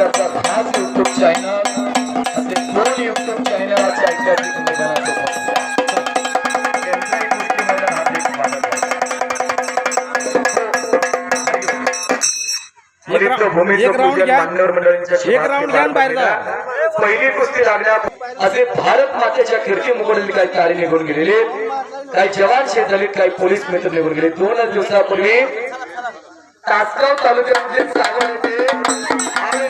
आमच्याकडचा खास YouTube channel पहिली कुस्ती लागल्या. असे भारत मातेच्या खिडकी मुकडले काही तारे निघून गेलेले. काही जवान शेत झाले काही पोलीस मित्र निघून गेले. दोनच दिवसापूर्वी तासगाव तालुक्यामध्ये सांगून येते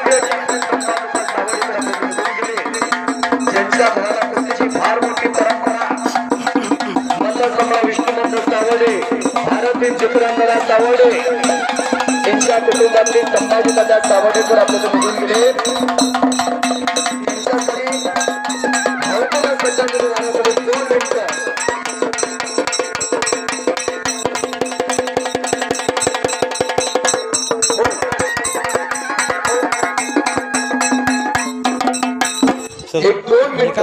मल्लसम्राट विष्णू तावडे भारती भारतीय तावडे यांच्या त्यांच्या कुटुंबातले संभाजी दादा तावडेकर आपल्याला निघून गेले एक दोन मिनिटं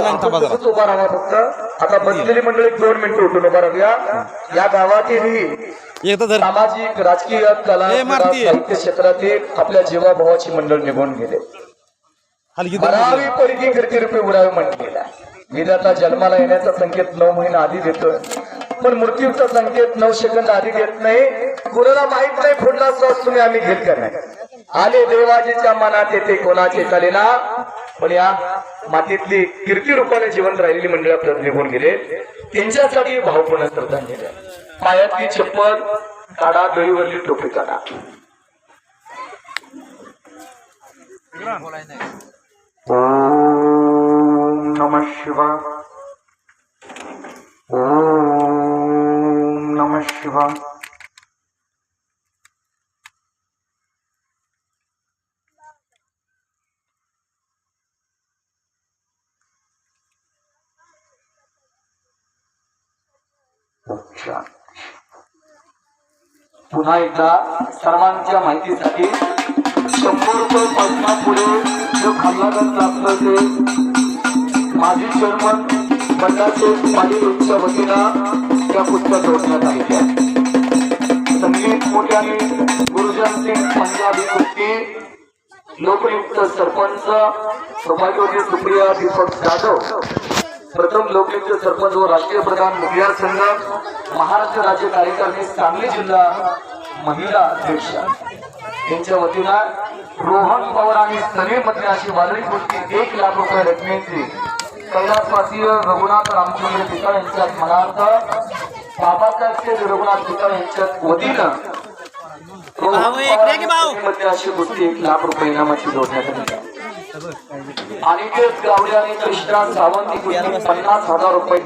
उभा राहा फक्त. आता बसलेली मंडळी एक दोन मिनिटं उठून उभा राहूया. या गावातील सामाजिक राजकीय कला. साहित्य क्षेत्रातील आपल्या जीवाभावाची मंडळ निघून गेले. धर परिधी कीर्तिरूपी उडावे म्हटलेला. विधाता जन्माला येण्याचा संकेत नऊ महिना आधी देतोय. पण मृत्यूचा संकेत नऊ सेकंद आधी देत नाही. कुणाला माहीत नाही पुढला श्वास तुम्ही आम्ही घेत का नाही? आले देवाजीच्या मनात येते कोणाचे चालेना पण या मातीतली कीर्ती रूपाने जिवंत राहिलेली मंडळ आपल्याला निघून गेले. त्यांच्यासाठी भावपूर्ण श्रद्धांजली पायातली चप्पल काढा दळीवरली टोपी काढा. ओम नमः शिवा. ओम नमः शिवा. पुन्हा एकदा सर्वांच्या माहितीसाठी शंभर रुपये पासना पुढे. जो खल्लागत प्राप्त ते. माजी चेअरमन बंडाचे पाटील यांच्या वतीनं त्या पुस्तक जोडण्यात आलेल्या संगीत मोठ्याने गुरुजन सिंग पंजाबी कृती लोकयुक्त सरपंच सौभाग्यवती सुप्रिया दीपक जाधव. प्रथम लोकयुक्त सरपंच व राष्ट्रीय प्रधान मुखियार संघ महाराष्ट्र राज्य कार्यकारिणी सांगली जिल्हा महिला अध्यक्ष. यांच्या वतीनं रोहन पवार आणि सलीममध्ये अशी वादळी गोष्टी एक लाख रुपये रकमेची कैलासवासीय रघुनाथ रामचंद्र पिकाळ यांच्या स्मरणार्थ बाबासाहेब रघुनाथ पिकाळ यांच्या वतीनं अशी गोष्टी एक लाख रुपये इनामाची जोडण्यात आली. आणि ते गावड्याने कृष्णा सावंत पन्नास हजार रुपये